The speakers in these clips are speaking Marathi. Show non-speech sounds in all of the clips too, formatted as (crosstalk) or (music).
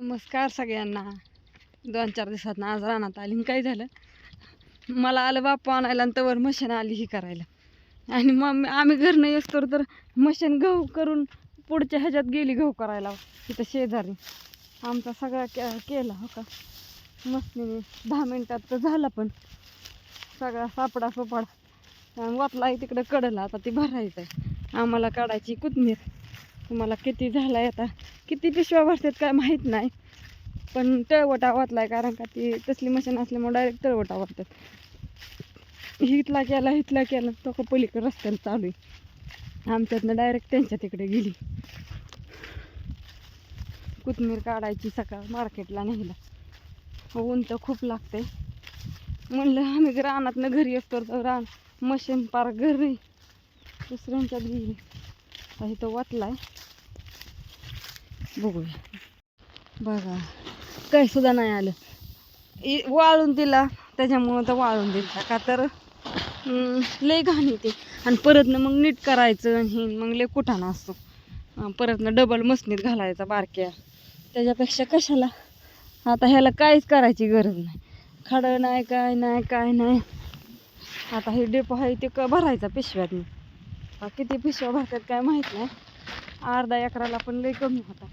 नमस्कार सगळ्यांना. दोन चार दिवसात आज रानात आली काय झालं? मला आलं बाप्पा आणायला आणि तवर मशीन आली ही करायला. आणि मग आम्ही घरनं येतो तर मशीन गहू करून पुढच्या ह्याच्यात गेली गहू करायला. तिथं शेजारी. आमचा सगळा के केला हो का? मस्तीने दहा मिनटात तर झाला पण. सगळा सापडा सोपाडा. वाटला तिकडं कडला. आता ती भरायचं आहे आम्हाला काढायची कोथमीर. तुम्हाला किती झालाय आता? किती पिशव्या भरतात काय माहीत नाही. पण तळवटा वाटलाय कारण का ती तसली मशीन असल्यामुळे डायरेक्ट तळवटा वाटतात हितला केला हितला केला तो का पलीकडे रस्त्याला चालू आहे. आमच्यातनं डायरेक्ट त्यांच्या तिकडे गेली. कुथमीर काढायची सकाळ मार्केटला न्यायला. ऊन तर खूप लागते म्हणलं आम्ही रानातनं घरी असतो तर रान मशीन पार घरी दुसऱ्यांच्यात गेली. आता इथं वाटलाय. बघूया. बघा. काही सुद्धा नाही आलं. इ- वाळून दिला. त्याच्यामुळं तर वाळून दिला. का तर लय घाण येते आणि परतनं मग नीट करायचं आणि हे मग लय कुठाना असतो. परतनं डबल मसनीत घालायचा बारक्या. त्याच्यापेक्षा कशाला? आता ह्याला काहीच करायची गरज नाही. खडं नाही काय नाही काय नाही. आता हे डेपो आहे ते क भरायचा पिशव्यात मी किती पिशव्या भरतात काय माहीत नाही. अर्धा एकराला पण लई कमी होता.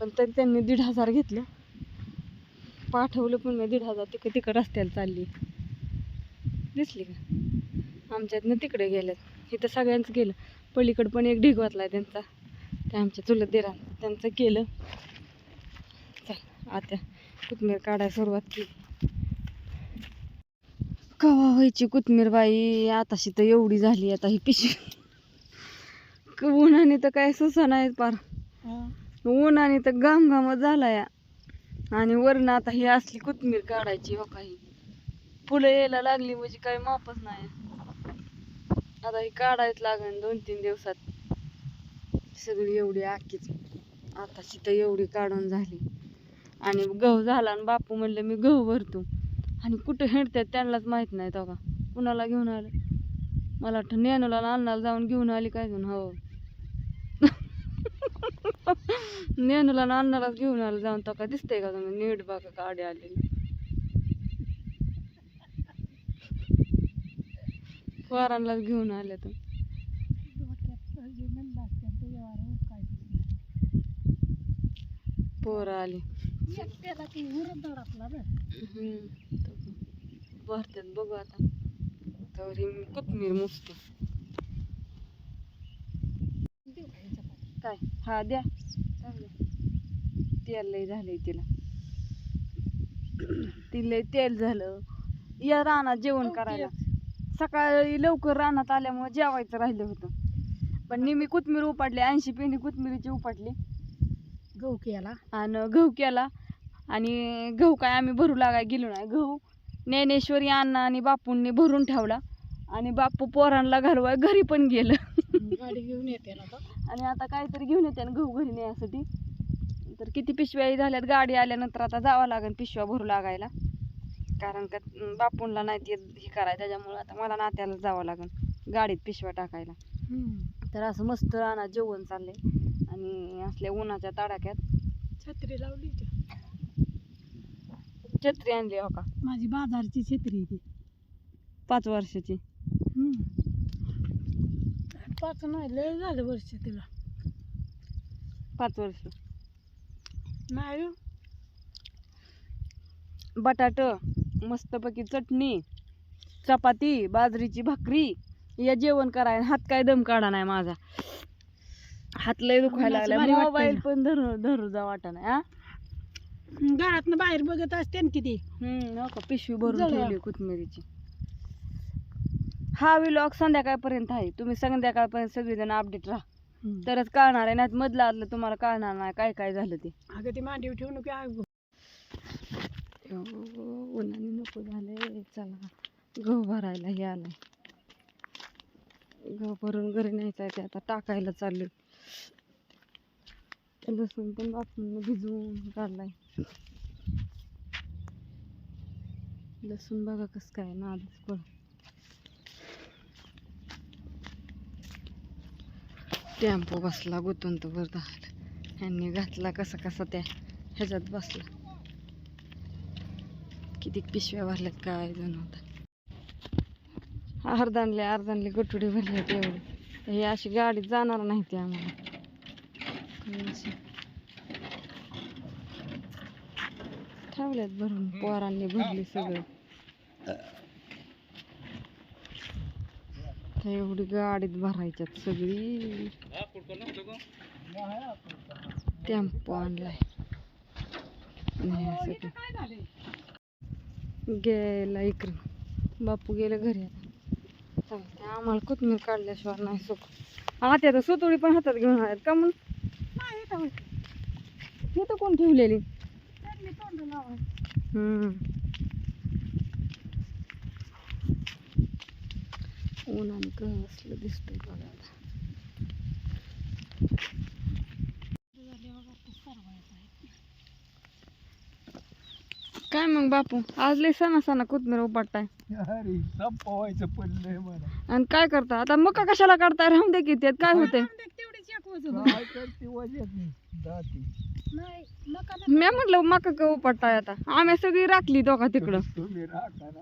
पण तरी त्यांनी दीड हजार घेतलं. पाठवलं पण मी दीड हजार तिकडे तिकडं रस्त्याला चालली. दिसली का? आमच्यातनं तिकडे गेल्यात. इथं सगळ्यांचं गेलं. पलीकडं पण एक ढीग वाचलाय त्यांचा. त्या आमच्या चुलत दिरा त्यांचं केलं. चल आता कोथमीर काढायला सुरुवात केली. कवा व्हायची कोथमीर बाई? आताशी तर एवढी झाली आता ही पिशवी. क- उन्हाने तर काय सुसा नाही पार. उन्हाने तर घाम घामच झाला या आणि वरण आता ही असली कोथमीर काढायची हो काही. फुलं यायला लागली म्हणजे काही मापच नाही. आता ही काढायच लागेल दोन तीन दिवसात. सगळी एवढी आखीच. आताशी तर एवढी काढून झाली. आणि गहू झाला आणि बापू म्हणलं मी गहू भरतो. आणि कुठं हिंडतात त्यांनाच माहीत नाही तो का. कुणाला घेऊन आलं? मला वाटतं नेनूला अन्नाला अण्णाला जाऊन घेऊन आली काय घेऊन? हो. (laughs) नेनूला अन्नालाच अण्णालाच घेऊन आलं जाऊन. तो का दिसतंय का तुम्ही? नीट बघा गाडी आलेली. पोरांनाच घेऊन आले तर पोरं आली. भरतात बघू आता. तर ही कोथमीर मुसते काय? हा द्या. द्या. तेल लय झालंय तिला. ती लय तेल झालं. या रानात जेवण करायला. सकाळी लवकर रानात आल्यामुळे जेवायचं राहिलं होतं. पण नेहमी कोथमीर उपाडली ऐंशी पेंडी कोथमिरीची उपाडली गहू केला. आणि गहू केला. आणि गहू काय आम्ही भरू लागाय गेलो नाही. गहू ज्ञानेश्वरी अण्णा आणि बापूंनी भरून ठेवला. आणि बापू पोरांना घरवा घरी पण गेलं. गाडी घेऊन येते आणि आता काहीतरी घेऊन येते ना गहू घरी नेण्यासाठी तर किती पिशव्याही झाल्यात गाडी आल्यानंतर आता जावं लागेल पिशव्या भरू लागायला. कारण का अं, बापूंला नाही ते हे करायचं त्याच्यामुळं आता मला नात्याला जावं लागेल गाडीत पिशव्या टाकायला. तर असं मस्त रानात जेवण चाललंय. आणि असल्या उन्हाच्या तडाक्यात छत्री लावली होती. छत्री आणली हो का? माझी बाजारची छत्री ती. पाच वर्षाची. पाच नाही लय झालं वर्ष तिला. पाच वर्ष. नाही हो. बटाट मस्तपैकी चटणी चपाती बाजरीची भाकरी या जेवण कराय हात काय दम काढा नाही माझा. हात लय दुखायला लागला भारी वाटतंय. मोबाईल ना. पण धरू धरू जा वाटा नाही हा? घरातनं बाहेर बघत असते ना किती? हम्म हो का पिशवी भरून जळवा. ठेवली कोथमिरीची हा विलॉग संध्याकाळपर्यंत आहे. तुम्ही संध्याकाळपर्यंत सगळेजण अपडेट राहा. तरच कळणार आहे नाही मधलं आदलं तुम्हाला कळणार नाही काय काय झालं ते. अगं ती मांडीव ठेवू नको आग. उन्हाने नको झाले चला गहू भरायला हे आलंय. गहू भरून घरी न्यायचं आहे ते आता टाकायला चाललोय. लसूण पण बापून भिजवून काढलाय लसूण बघा कसं काय नादच पण टेम्पो बसला गुतून तर बरं ह्यांनी घातला कसा कसा त्या ह्याच्यात बसला. किती पिशव्या भरल्यात काय जण होता अर्धानले अर्धानले गटुडे भरले एवढे. हे अशी गाडी जाणार नाही ती आम्हाला. ठेवल्यात भरून पोरांनी भरली सगळं. एवढी गाडीत भरायच्यात सगळी. टेम्पो आणलाय. गेला इकडं. बापू गेलं घरी आम्हाला कोथमीर काढल्याशिवाय नाही सुख. आता आता सुतोडी पण हातात घेऊन आहेत का म्हणून नाही मी हे तर कोण ठेवलेली? ऊन आणि कसलं दिसतंय बघा काय मग बापू? आज लय सणा सणा कोथमीर उपाटताय अरे संपवायचं पडलंय मला. आणि काय करता? आता मका कशाला काढताय? राहून दे की त्यात काय होतंय? तेवढीच एक वजन. काय करते वजत नाही दाती. नाही मका मी म्हटलं मका का उपटताय आता? आम्ही सगळी राखली दोघा तिकडं. तुम्ही राखा ना.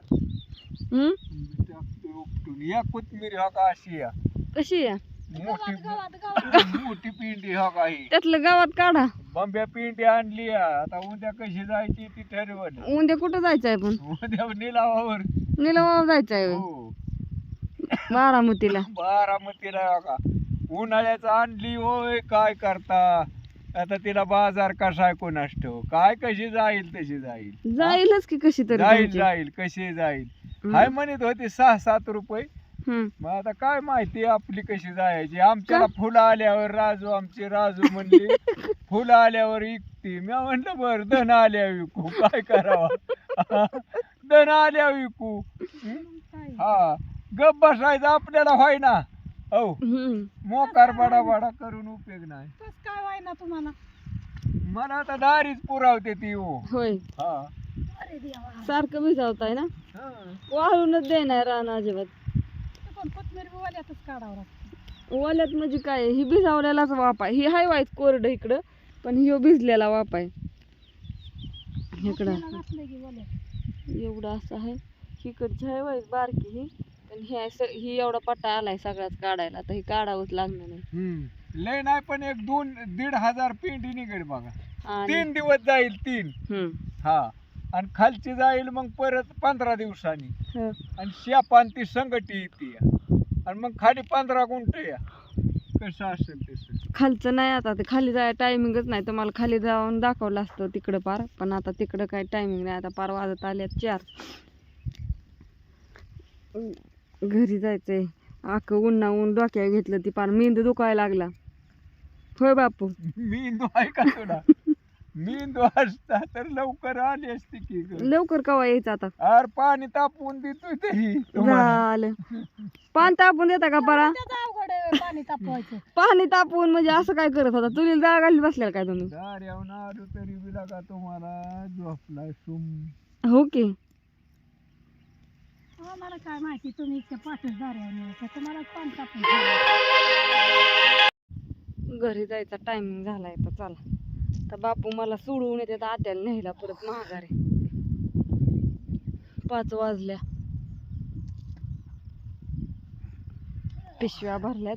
हम्म? मी टाकतो उपटून. या कोथमिरी हा का अशी या. कशी आहे मोठी गावात गावात (laughs) मोठी पिंडी हा काही. त्यातलं गावात काढा. बंब्या पिंडी आणली. आता उद्या कशी जायची ती ठरवलं. उद्या कुठं जायचंय पण? उद्या निलावावर. निलवाव जायचंय. हो. बारामतीला. (laughs) बारामतीला का? उन्हाळ्याचं आणली होय काय करता? आता तिला बाजार कसा आहे कोणास ठेव काय कशी जाईल तशी जाईल. जाईलच की कशी तरी जाईल तुमची. जाईल कशी जाईल. हाय म्हणत होती सहा सात रुपये. हम्म. मग आता काय माहिती आपली कशी जायची? आमच्याला फुलं आल्यावर राजू आमची राजू म्हणली (laughs) फुलं आल्यावर विकती मी म्हणलं बर धन आल्या विकू. काय करावा? (laughs) धन आल्या विकू. हं? हा गप बसायचं आपल्याला व्हाय ना हो हम्म. मोकार बडा बडा करून उपयोग नाही. कस काय व्हाय ना तुम्हाला? मला आता दारीच पुरावते ती हो. होय. हा. सारखं भिजावताय ना? हा. वाळूनच देणार रान अजिबात. पण कोथमीर बी वाल्यातच काढावं लागतं. ओल्यात म्हणजे काय? ही भिजावलेलाच वाप आहे. ही हाय वाईट कोरड इकडं पण ह्यो भिजलेला वाप आहे. इकडं. आपल्याला घातलंय की वाल्यात एवढं असं आहे. इकडची आहे वाईट बारकी ही पण ही आहे स- ही एवढा पट्टा आलाय सगळ्याच काढायला आता ही काढावंच लागणार नाही. हम्म. लय नाही पण एक दोन दीड हजार पिंडी निघेल बघा. आणि तीन दिवस जाईल तीन. हम्म. हा. आणि खालची जाईल मग परत पंधरा दिवसांनी. हं. आणि शेपान ती संगटी येते. आणि मग खाली पंधरा गुंठ या. कसं असेल तसं खालचं नाही आता ते खाली जाय टायमिंगच नाही. तुम्हाला खाली जाऊन दाखवलं असतं तिकडं पार. पण आता तिकडं काय टायमिंग नाही. आता पार वाजत आल्यात चार. घरी जायचंय. आक उन्हा ऊन डोक्यावर घेतलं ती पार. मेंदू दुखायला लागला. होय बापू. मेंदू आहे का तुला? (laughs) मेंदू असता तर लवकर आली असती की ग. लवकर कवा यायचं आता? अरे पाणी तापवून देतोय तरी तुम्हाला. झालं. पान तापून देता का परा? त्याचं अवघड आहे पाणी तापवायचं. पाणी तापवून म्हणजे असं काय करत होता? चुलीला जाळ घाली बसलेला काय तुम्ही? आलो तरी बी का तुम्हाला. झोपलाय सुम हो की. मला काय माहिती तुम्ही इतक्या पाठच दाऱ्या तुम्हाला पाणी तापून घरी जायचा टायमिंग झालाय तर चला. तर बापू मला सोडवून येते तर आत्याला न्यायला परत महागारे पाच वाजल्या. पिशव्या भरल्यात.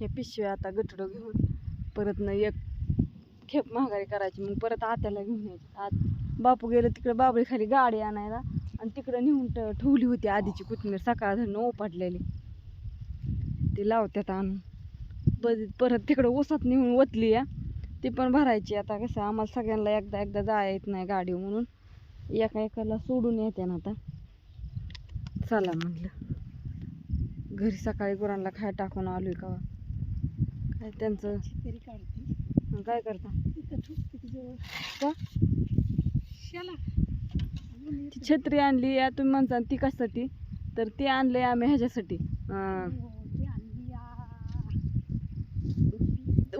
हे पिशव्या आता गठडं घेऊन परत न एक खेप महागारी करायची मग परत आत्याला घेऊन यायची. आत बापू गेलं तिकडे बाबळी खाली गाडी आणायला आणि तिकडं नेऊन ठेवली होती आधीची कोथमीर सकाळ धरणं ओपाटलेली ती लावत्यात आणून. ब- परत तिकडं ओसात नेऊन ओतली या. ती पण भरायची. आता कसं आम्हाला सगळ्यांना एकदा एकदा जाया येत नाही गाडी म्हणून. एका एकाला सोडून येते ना आता. चला म्हटलं घरी सकाळी गुरांना खाय टाकून आलोय का काय त्यांचं? काय करता? ती छत्री आणली या तुम्ही म्हणता ती कशासाठी? तर ती आणले आम्ही ह्याच्यासाठी अं,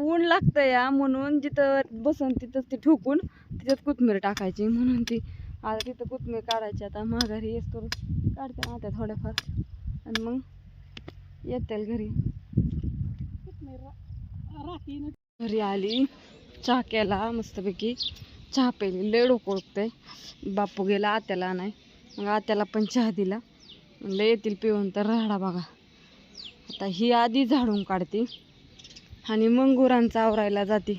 ऊन लागतं या म्हणून जिथं बसन तिथंच ती ठोकून तिच्यात कोथमीर टाकायची म्हणून ती आता तिथं कोथमीर काढायची. आता माघारी येस काढते ना त्या थोड्याफार. आणि मग येतील घरी. घरी आली चहा केला मस्तपैकी. चहा पेली लय डोकं उठतंय बापू गेला आत्याला नाही मग आत्याला पण चहा दिला. म्हणलं येतील पिऊन तर राहडा बघा. आता ही आधी झाडून काढते. आणि मग गुरांचं आवरायला जाते.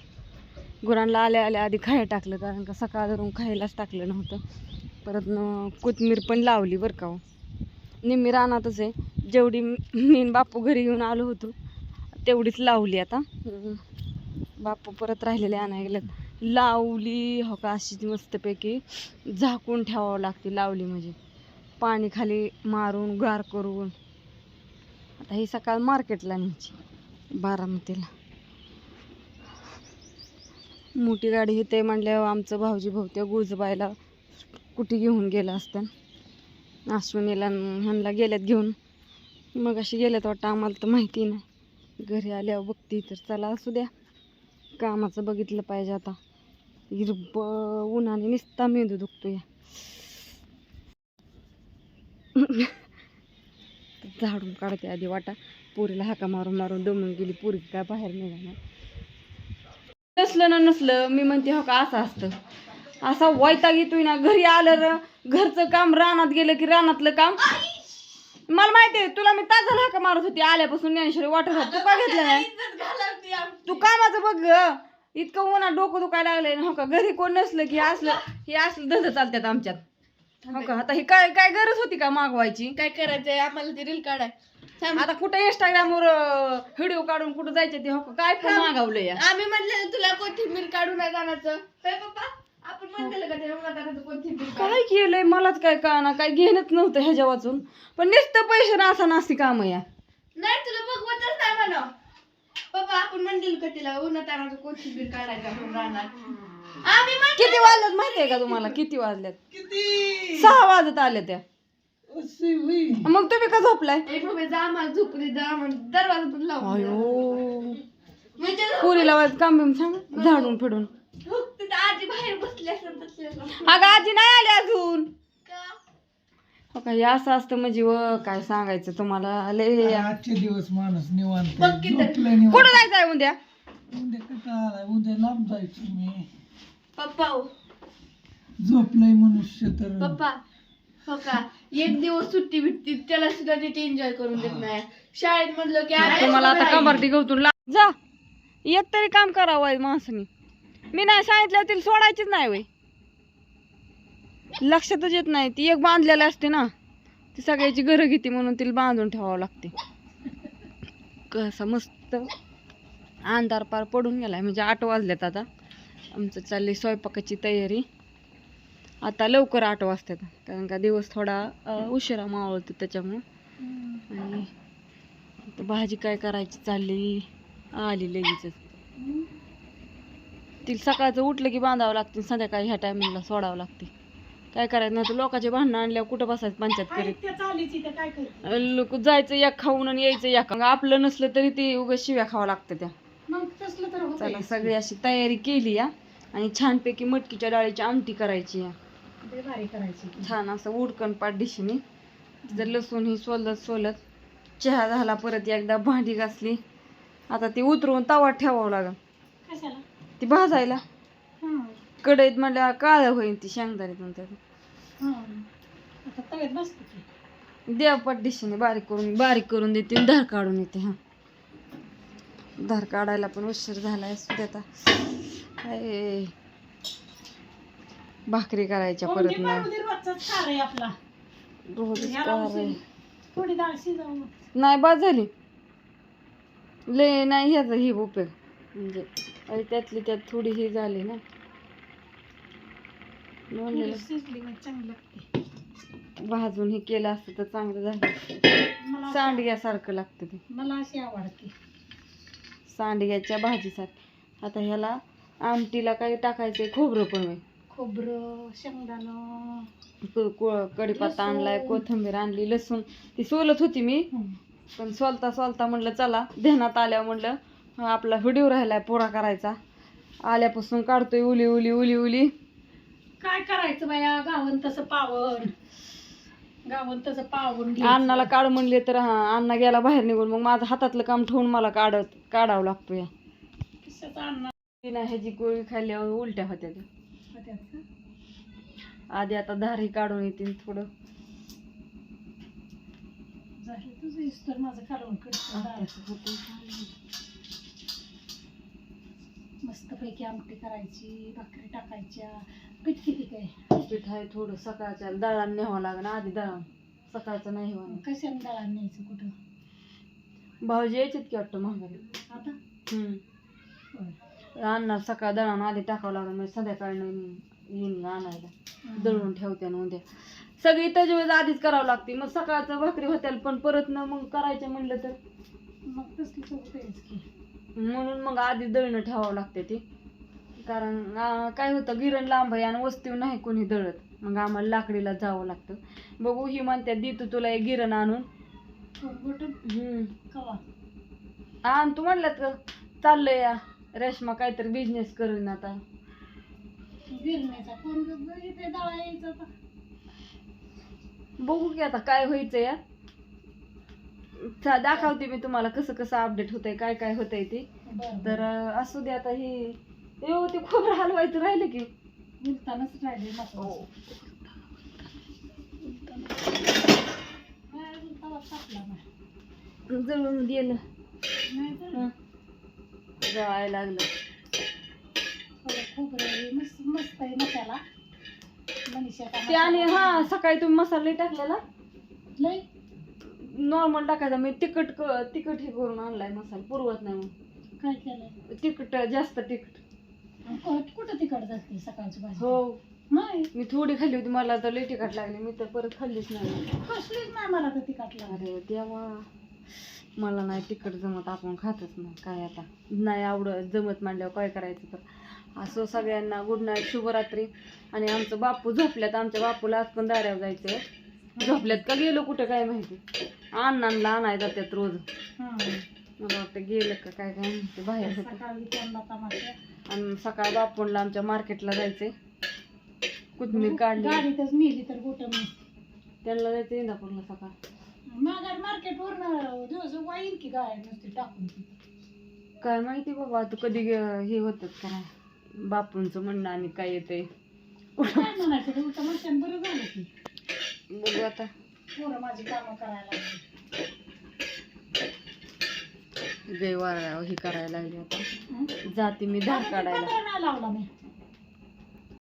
गुरांना आल्या आल्या आधी खायला टाकलं कारण का सकाळ धरून खायलाच टाकलं नव्हतं. परत न कोथमीर पण लावली बरं का हो. निम्मी रानातच आहे. जेवढी मी बापू घरी येऊन आलो होतो तेवढीच लावली आता. बापू परत राहिलेले आणायला लावली हो का अशीच मस्तपैकी झाकून ठेवावं लागते लावली म्हणजे. पाणी खाली मारून गार करून. आता ही सकाळ मार्केटला न्यायची. बारामतीला मोठी गाडी इथे म्हणल्यावर आमचं भाऊजी भाऊत्या गुळजबायला कुठे घेऊन गेलं असतं. अश्विनीला म्हणला ह्यांना गेल्यात घेऊन. मग अशी गेल्यात वाटतं आम्हाला तर माहिती नाही. घरी आल्यावर बघते तर चला असू द्या. कामाचं बघितलं पाहिजे आता. हिरब उन्हाने निसता मेंदू दुखतो या झाडून काढते आधी वाटा. पुरीला हाका मारून मारून दमून गेली. पुरी काय बाहेर निघाणार नसलं ना नसलं मी म्हणते हो का असं असतं. असा वैताग येतोय ना घरी आलं र घरचं काम रानात गेलं की रानातलं काम. मला माहिती आहे तुला मी ताजा झाला हाका मारत होती. आल्यापासून ज्ञानेश्वरी वाटत होत तू का घेतलं नाही. तू कामाचं बघ ग. इतकं उन्हा डोकं दुखायला लागलंय ना हो का? घरी कोण नसलं की असलं हे असलं धंदा चालतात आमच्यात. हो का? आता ही काय काय गरज होती का मागवायची? काय करायचंय? आम्हाला ते रील काढाय. आता कुठे इंस्टाग्रामवर व्हिडिओ काढून कुठं जायचं ते? हो का? काय पण मागवलं या? आम्ही म्हणलं तुला कोथिंबीर काढून नाही जाण्याचं. काय पप्पा आपण म्हणलेलं का ते? उन्हातानाचं कोथिंबीर काढ. काय केलंय? मलाच काय कळना. काय घेणंच नव्हतं ह्याच्या वाचून पण नुसतं पैसे ना असा नास्ती काम या. नाही तुला बघवतच नाही म्हणा पप्पा आपण म्हणलेलं का तिला उन्हातानाचं कोथिंबीर काढायचं आपण राहणार. आम्ही किती वाजल्यात माहितीये का तुम्हाला? किती? वाजल्यात सहा वाजत आले त्या. मग तुम्ही का झोपलाय? एक रुपये जा आम्हाला झोपली जा आम्हाला दरवाजा पण लावून द्या. अयो म्हणजे पुरीला वाजत काम बिम सांग झाडून फिडून. तिथं आजी बाहेर बसली असेल अगं आजी नाही आली अजून. का? हो का हे असं असतं म्हणजे व काय सांगायचं तुम्हाला? लय आजचे दिवस माणूस निवांत बघ निवांत. कुठं जायचंय उद्या? उद्या कसा आलाय उद्या लांब जायचं मी. पप्पा हो. झोपलंय मनुष्य तर. पप्पा हो का? एक दिवस सुट्टी भेटती त्याला सुद्धा नीट एन्जॉय करून देत नाही. शाळेत म्हणलं की आज तुम्हाला आता. कबार्टी गवतून ला जा. एक तरी काम करावं माणसाने. मी नाही सांगितलं तिला सोडायचीच नाही वय. लक्षातच येत नाही. ती एक बांधलेली असते ना. ती सगळ्याची घरं घेते म्हणून तिला बांधून ठेवावं लागते. कसं मस्त अंधार पार पडून गेलाय. म्हणजे आठ वाजल्यात आता. आमचं चालली स्वयंपाकाची तयारी. आता लवकर आठ वाजतात. कारण का दिवस थोडा उशिरा मावळतो त्याच्यामुळं. आणि भाजी काय करायची चालली? आली लगेचच. तिला सकाळचं उठलं की बांधावं लागते संध्याकाळी ह्या टायमिंगला सोडावं लागते. काय करायचं? नाही तर लोकांचे भांडणं आणल्यावर कुठं बसायचं? पंचायत करीत. लोक जायचं या खाऊन आणि यायचं या खाऊन. आपलं नसलं तरी ते उगाच शिव्या खावं लागतं त्या. चला सगळी अशी तयारी केली या आणि छानपैकी मटकीच्या डाळीची आमटी करायची ते भारी करायची छान असं उडकण पाट दिशेने. तिथं लसूण ही सोलत सोलत चहा झाला परत एकदा भांडी घासली. आता ती उतरवून तवा ठेवावं लागल कशाला? ती भाजायला. कढईत म्हणल्या काळ होईल ती शेंगदारीतून त्यात हं. आता तव्यात बसते की. देव पट दिशेने बारीक करून बारीक करून देते धार काढून येते हा. धार काढायला पण उशीर झालाय सुद्धा आता. काय भाकरी करायच्या परत रोजच. थोडी डाळ शिजवून. नाही बाद झाली. लय नाही ह्याचा ही उपयोग. म्हणजे आणि त्यातली त्यात थोडी ही झाली ना. म्हणलेलं शिजली मग चांगली लागते. भाजून हे केलं असतं तर चांगलं झालं. मला सांडग्यासारखं लागतं ते. मला अशी आवडते. सांडग्याच्या भाजीसाठी आता ह्याला आमटीला काही टाकायचंय खोबरं पण होय खोबरं शेंगदाणं क- को- कढीपत्ता आणलाय कोथिंबीर आणली लसूण. ती सोलत होती मी पण सोलता सोलता म्हणलं चला ध्यानात आल्यावर म्हणलं आपला व्हिडिओ राहिलाय पोळा करायचा. आल्यापासून काढतोय उली उली उली उली. काय करायचं बाया? गावन तसं पावन गावन तसं पावन. अण्णाला काढ म्हणले तर हा अण्णा गेला बाहेर निघून. मग माझं हातातलं काम ठेवून मला काढत काढावं लागतो या. बिना ह्याची गोळी खाल्ल्यावर उलट्या होत्या? आधी आता धारी काढून येतील थोडं. मस्तपैकी आमटी करायची भाकरी टाकायच्या. पीठ किती काय? पीठ आहे थोडं सकाळच्या दळण न्यावं लागेल आधी दळण. सकाळचं नाही होणार. कशाने डाळ न्यायचं कुठं? भाऊजी यायचेत की वाटतं महागारी आता? हम्म. आणणार सकाळ दळण आधी टाकावं लागेल म्हणजे संध्याकाळी येईन आणायला दळून ठेवते ना उद्या सगळी त्याच्या आधीच करावं लागते मग सकाळचं भाकरी होत्याल पण परत न मग करायचं म्हणलं तर मग म्हणून मग आधी दळणं ठेवावं लागते ते कारण काय होतं गिरण लांब आहे आणि वस्तीव नाही कोणी दळत मग आम्हाला लाकडीला जावं लागतं बघू ही म्हणते देतो तुला एक गिरण आणून आण तू म्हणलं तर चाललंय या रेशमा काहीतरी बिझनेस करून आता. गिरण्याचा कोण इथे डाळ यायचं आता. बघू की आता काय व्हायचं या चा- दाखवते मी तुम्हाला कसं कसं अपडेट होतंय काय काय होतंय ते. बरं. तर अं, असू दे आता हे येऊ ते खोबरं हलवायचं राहिलं की. बोलतानाच राहिले हो. जळून गेलं. हं. जळायला लागलं. खूप मस्त मस्त आहे मसाला ते आणि हा सकाळी तुम्ही मसाला लई टाकलेला? लय नॉर्मल टाकायचा. मी तिखट क- तिखट हे करून आणलाय मसाला. पुरवत नाही मग काय केलंय? तिखट जास्त तिखट. कुठं तिकड जाते सकाळची भाजी? हो. नाही. मी थोडी खाल्ली होती. मला तर लई तिखट लागली. मी तर परत खाल्लीच नाही. कसलीच नाही मला तर तिखट अरे देवा. मला नाही तिखट जमत आपण खातच नाही. काय आता? नाही आवडत जमत मांडल्यावर काय करायचं तर? असं सगळ्यांना गुड नाईट शुभरात्री. आणि आमचं बापू झोपल्यात आमच्या बापूला आज पण दाऱ्यावर जायचं झोपल्यात का गेलो कुठं काय माहिती? अण्णांना आणाय जात्यात रोज. मला वाटतं गेलं का काय काय माहिती बाहेर आणि सकाळ बापूंला आमच्या मार्केटला जायचंय. कोथमीर काढली त्यांना जायचं इंदापूरला सकाळ. माघार मार्केट वर दिवस वाईल की गाय नुसती टाकून. काय माहिती बाबा तू कधी गे- हे होत का नाही? बापूंचं म्हणणं आणि काय येते काय म्हणायचं ते उलट म्हणते बरं झालं की. बघू आता. पोरं माझी कामं करायला लागली. गै वारा हे करायला लागली आता. हं? जाते मी धार ते काढायला. पत्रा नाही लावला मी.